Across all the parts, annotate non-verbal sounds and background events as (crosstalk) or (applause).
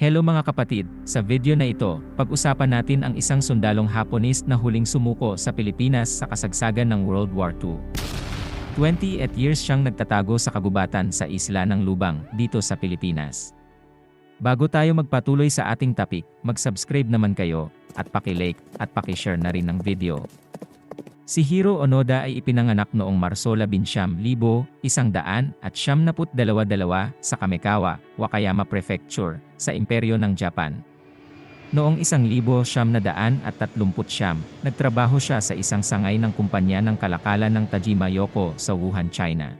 Hello mga kapatid, sa video na ito, pag-usapan natin ang isang sundalong Haponis na huling sumuko sa Pilipinas sa kasagsagan ng World War II. 28 years siyang nagtatago sa kagubatan sa isla ng Lubang, dito sa Pilipinas. Bago tayo magpatuloy sa ating topic, mag-subscribe naman kayo, at paki-like, at paki-share na rin ng video. Si Hiro Onoda ay ipinanganak noong Marso 11,100 at siyam naput dalawa-dalawa sa Kamekawa, Wakayama Prefecture, sa Imperyo ng Japan. Noong isang libo siyam na daan at tatlumput siyam, nagtrabaho siya sa isang sangay ng kumpanya ng kalakalan ng Tajima Yoko sa Wuhan, China.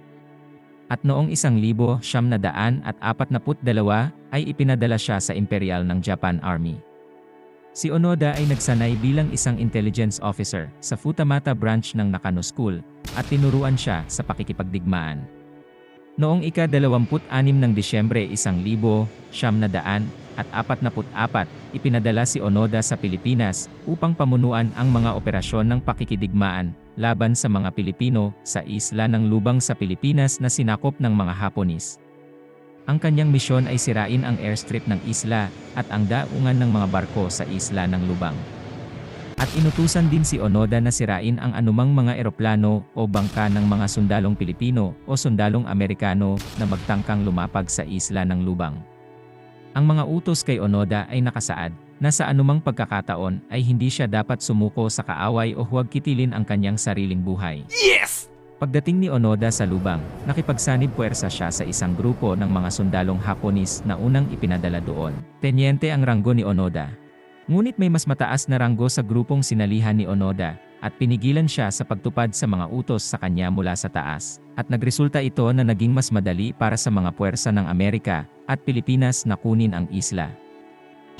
At noong isang libo siyam na daan at apat naput dalawa, ay ipinadala siya sa Imperial ng Japan Army. Si Onoda ay nagsanay bilang isang intelligence officer sa Futamata branch ng Nakano School at tinuruan siya sa pakikipagdigmaan. Noong ika-26 ng Disyembre 1000, siyam na daan at 44, ipinadala si Onoda sa Pilipinas upang pamunuan ang mga operasyon ng pakikidigmaan laban sa mga Pilipino sa isla ng Lubang sa Pilipinas na sinakop ng mga Haponis. Ang kanyang misyon ay sirain ang airstrip ng isla at ang daungan ng mga barko sa isla ng Lubang. At inutusan din si Onoda na sirain ang anumang mga eroplano o bangka ng mga sundalong Pilipino o sundalong Amerikano na magtangkang lumapag sa isla ng Lubang. Ang mga utos kay Onoda ay nakasaad na sa anumang pagkakataon ay hindi siya dapat sumuko sa kaaway o huwag kitilin ang kanyang sariling buhay. Yes! Pagdating ni Onoda sa lubang, nakipagsanib puwersa siya sa isang grupo ng mga sundalong Haponis na unang ipinadala doon. Tenyente ang ranggo ni Onoda. Ngunit may mas mataas na ranggo sa grupong sinalihan ni Onoda, at pinigilan siya sa pagtupad sa mga utos sa kanya mula sa taas. At nagresulta ito na naging mas madali para sa mga puwersa ng Amerika at Pilipinas na kunin ang isla.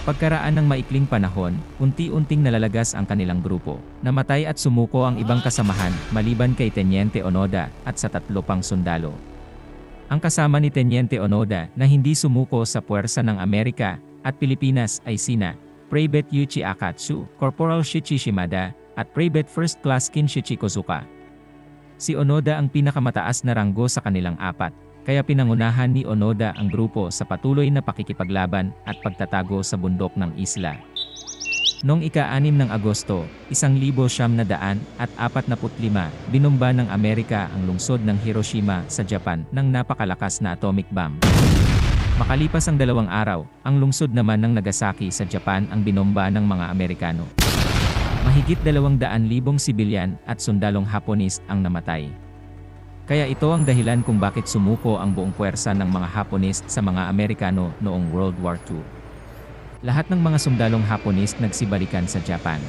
Pagkaraan ng maikling panahon, unti-unting nalalagas ang kanilang grupo. Namatay at sumuko ang ibang kasamahan, maliban kay Tenyente Onoda at sa tatlo pang sundalo. Ang kasama ni Tenyente Onoda na hindi sumuko sa puwersa ng Amerika at Pilipinas ay sina Private Yuchi Akatsu, Corporal Shichi Shimada, at Private First Class Kinshichi Kozuka. Si Onoda ang pinakamataas na ranggo sa kanilang apat, kaya pinangunahan ni Onoda ang grupo sa patuloy na pakikipaglaban at pagtatago sa bundok ng isla. Noong ika-6 ng Agosto, 1945, binomba ng Amerika ang lungsod ng Hiroshima sa Japan ng napakalakas na atomic bomb. Makalipas ang dalawang araw, ang lungsod naman ng Nagasaki sa Japan ang binomba ng mga Amerikano. Mahigit 200,000 sibilyan at sundalong Haponis ang namatay. Kaya ito ang dahilan kung bakit sumuko ang buong puwersa ng mga Haponis sa mga Amerikano noong World War II. Lahat ng mga sundalong Haponis nagsibalikan sa Japan.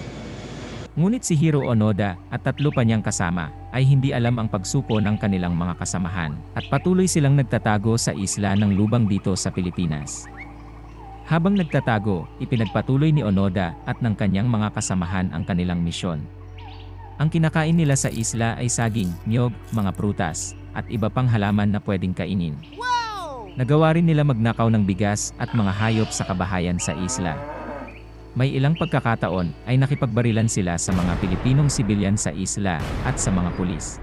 Ngunit si Hiro Onoda at tatlo pa niyang kasama ay hindi alam ang pagsuko ng kanilang mga kasamahan at patuloy silang nagtatago sa isla ng lubang dito sa Pilipinas. Habang nagtatago, ipinagpatuloy ni Onoda at ng kanyang mga kasamahan ang kanilang misyon. Ang kinakain nila sa isla ay saging, niyog, mga prutas, at iba pang halaman na pwedeng kainin. Nagawa rin nila magnakaw ng bigas at mga hayop sa kabahayan sa isla. May ilang pagkakataon ay nakipagbarilan sila sa mga Pilipinong sibilyan sa isla at sa mga pulis.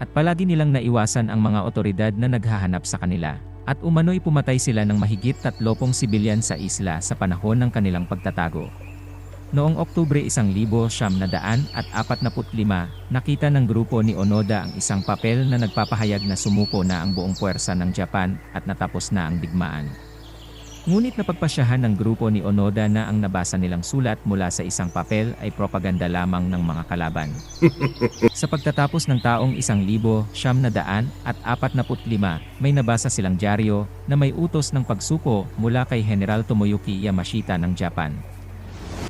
At palagi nilang naiwasan ang mga otoridad na naghahanap sa kanila. At umano'y pumatay sila ng mahigit 30 sibilyan sa isla sa panahon ng kanilang pagtatago. Noong Oktubre 1945, nakita ng grupo ni Onoda ang isang papel na nagpapahayag na sumuko na ang buong puwersa ng Japan at natapos na ang digmaan. Ngunit napagpasyahan ng grupo ni Onoda na ang nabasa nilang sulat mula sa isang papel ay propaganda lamang ng mga kalaban. (laughs) sa pagtatapos ng taong 1,000 siyam na daan at 45, may nabasa silang dyaryo na may utos ng pagsuko mula kay General Tomoyuki Yamashita ng Japan.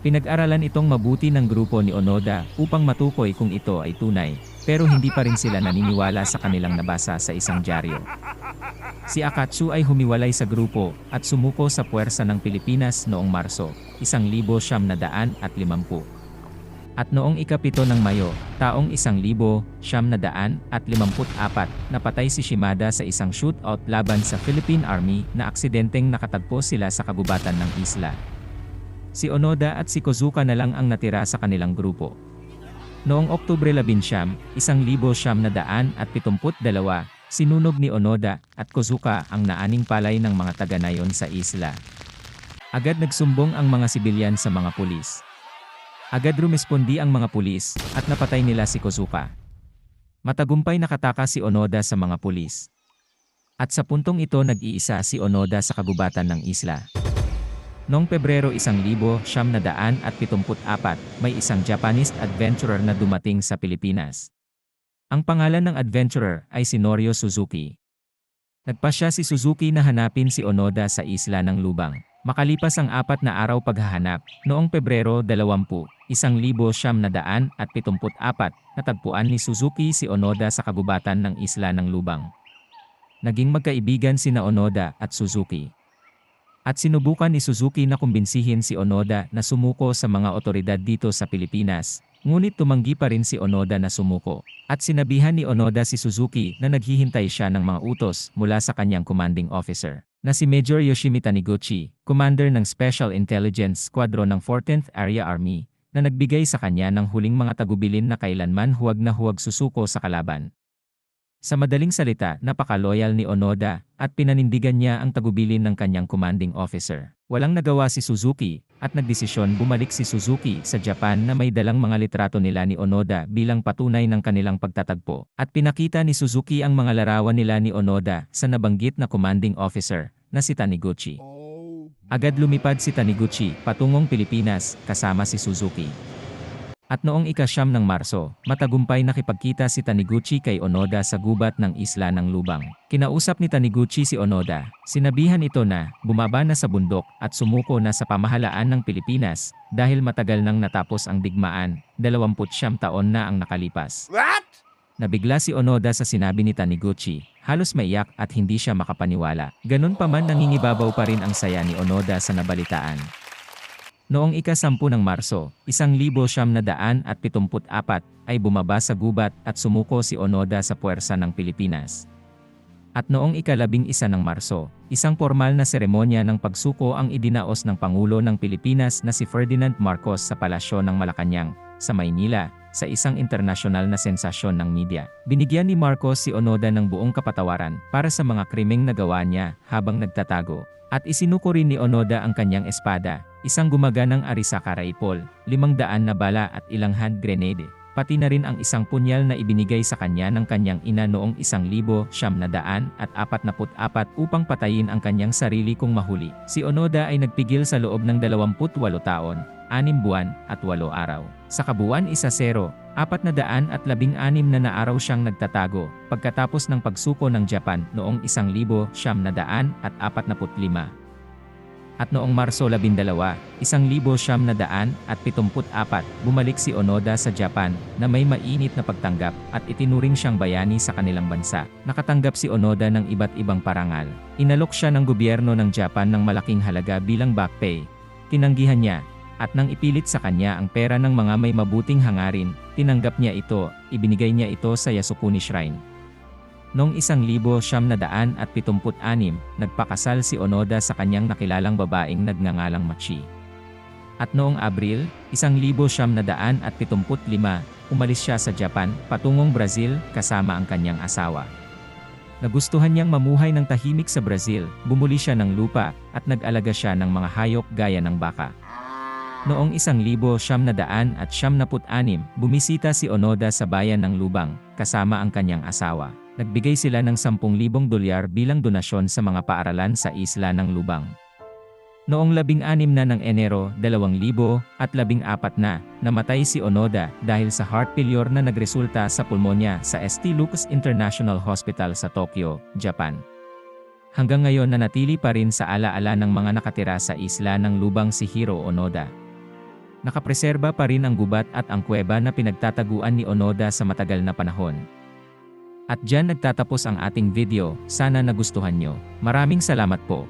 Pinag-aralan itong mabuti ng grupo ni Onoda upang matukoy kung ito ay tunay, pero hindi pa rin sila naniniwala sa kanilang nabasa sa isang dyaryo. Si Akatsu ay humiwalay sa grupo at sumuko sa puwersa ng Pilipinas noong Marso, 1950. At noong ikapito ng Mayo, taong 1954, napatay si Shimada sa isang shootout laban sa Philippine Army na aksidenteng nakatagpo sila sa kabubatan ng isla. Si Onoda at si Kozuka na lang ang natira sa kanilang grupo. Noong Oktubre 11, 1972, sinunog ni Onoda at Kozuka ang naaning palay ng mga taga-nayon sa isla. Agad nagsumbong ang mga sibilyan sa mga pulis. Agad rumespondi ang mga pulis at napatay nila si Kozuka. Matagumpay nakatakas si Onoda sa mga pulis. At sa puntong ito nag-iisa si Onoda sa kagubatan ng isla. Noong Pebrero 1974, may isang Japanese adventurer na dumating sa Pilipinas. Ang pangalan ng adventurer ay si Norio Suzuki. Nagpasya si Suzuki na hanapin si Onoda sa isla ng Lubang. Makalipas ang apat na araw paghahanap, noong Pebrero 20, 1974, natagpuan ni Suzuki si Onoda sa kagubatan ng isla ng Lubang. Naging magkaibigan sina Onoda at Suzuki. At sinubukan ni Suzuki na kumbinsihin si Onoda na sumuko sa mga otoridad dito sa Pilipinas, ngunit tumanggi pa rin si Onoda na sumuko. At sinabihan ni Onoda si Suzuki na naghihintay siya ng mga utos mula sa kanyang commanding officer, na si Major Yoshimi Taniguchi, commander ng Special Intelligence Squadron ng 14th Area Army, na nagbigay sa kanya ng huling mga tagubilin na kailanman huwag na huwag susuko sa kalaban. Sa madaling salita, napaka-loyal ni Onoda at pinanindigan niya ang tagubilin ng kanyang commanding officer. Walang nagawa si Suzuki at nagdesisyon bumalik si Suzuki sa Japan na may dalang mga litrato nila ni Onoda bilang patunay ng kanilang pagtatagpo. At pinakita ni Suzuki ang mga larawan nila ni Onoda sa nabanggit na commanding officer na si Taniguchi. Agad lumipad si Taniguchi patungong Pilipinas kasama si Suzuki. At noong ikasyam ng Marso, matagumpay nakipagkita si Taniguchi kay Onoda sa gubat ng isla ng Lubang. Kinausap ni Taniguchi si Onoda, sinabihan ito na bumaba na sa bundok at sumuko na sa pamahalaan ng Pilipinas dahil matagal nang natapos ang digmaan, 29 taon na ang nakalipas. What? Nabigla si Onoda sa sinabi ni Taniguchi, halos maiyak at hindi siya makapaniwala. Ganun pa man nangingibabaw pa rin ang saya ni Onoda sa nabalitaan. Noong ikasampu ng Marso, isang libo siyam na daan at pitumput apat ay bumaba sa gubat at sumuko si Onoda sa puwersa ng Pilipinas. At noong ikalabing isa ng Marso, isang formal na seremonya ng pagsuko ang idinaos ng Pangulo ng Pilipinas na si Ferdinand Marcos sa palasyo ng Malacanang, sa Maynila, sa isang internasyonal na sensasyon ng media. Binigyan ni Marcos si Onoda ng buong kapatawaran para sa mga krimeng nagawa niya habang nagtatago. At isinuko rin ni Onoda ang kanyang espada, isang gumaganang Arisaka rifle, limang daan na bala at ilang hand grenade. Pati na rin ang isang punyal na ibinigay sa kanya ng kanyang ina noong isang libo, siyam na daan at apat na apat upang patayin ang kanyang sarili kung mahuli. Si Onoda ay nagpigil sa loob ng 28 taon, 6 buwan at 8 araw. Sa kabuuan isa zero, apat na daan at labing anim na naaraw siyang nagtatago pagkatapos ng pagsuko ng Japan noong isang libo, siyam na daan at apat na lima. At noong Marso 12, isang libo siyam na daan at pitumput apat, bumalik si Onoda sa Japan na may mainit na pagtanggap at itinuring siyang bayani sa kanilang bansa. Nakatanggap si Onoda ng iba't ibang parangal. Inalok siya ng gobyerno ng Japan ng malaking halaga bilang back pay. Tinanggihan niya, at nang ipilit sa kanya ang pera ng mga may mabuting hangarin, tinanggap niya ito, ibinigay niya ito sa Yasukuni Shrine. Noong isang libo siyam na daan at pitumput anim, nagpakasal si Onoda sa kanyang nakilalang babaeng nagngangalang Machi. At noong Abril, isang libo siyam na daan at pitumput lima, umalis siya sa Japan, patungong Brazil, kasama ang kanyang asawa. Nagustuhan niyang mamuhay ng tahimik sa Brazil, bumuli siya ng lupa, at nag-alaga siya ng mga hayop gaya ng baka. Noong isang libo siyam na daan at siyam na anim, bumisita si Onoda sa bayan ng Lubang, kasama ang kanyang asawa. Nagbigay sila ng 10,000 dolyar bilang donasyon sa mga paaralan sa isla ng Lubang. Noong 16 na ng Enero 2014 na, namatay si Onoda dahil sa heart failure na nagresulta sa pulmonya sa St. Luke's International Hospital sa Tokyo, Japan. Hanggang ngayon nanatili pa rin sa alaala ng mga nakatira sa isla ng Lubang si Hiro Onoda. Nakapreserba pa rin ang gubat at ang kuweba na pinagtataguan ni Onoda sa matagal na panahon. At dyan nagtatapos ang ating video, sana nagustuhan nyo. Maraming salamat po.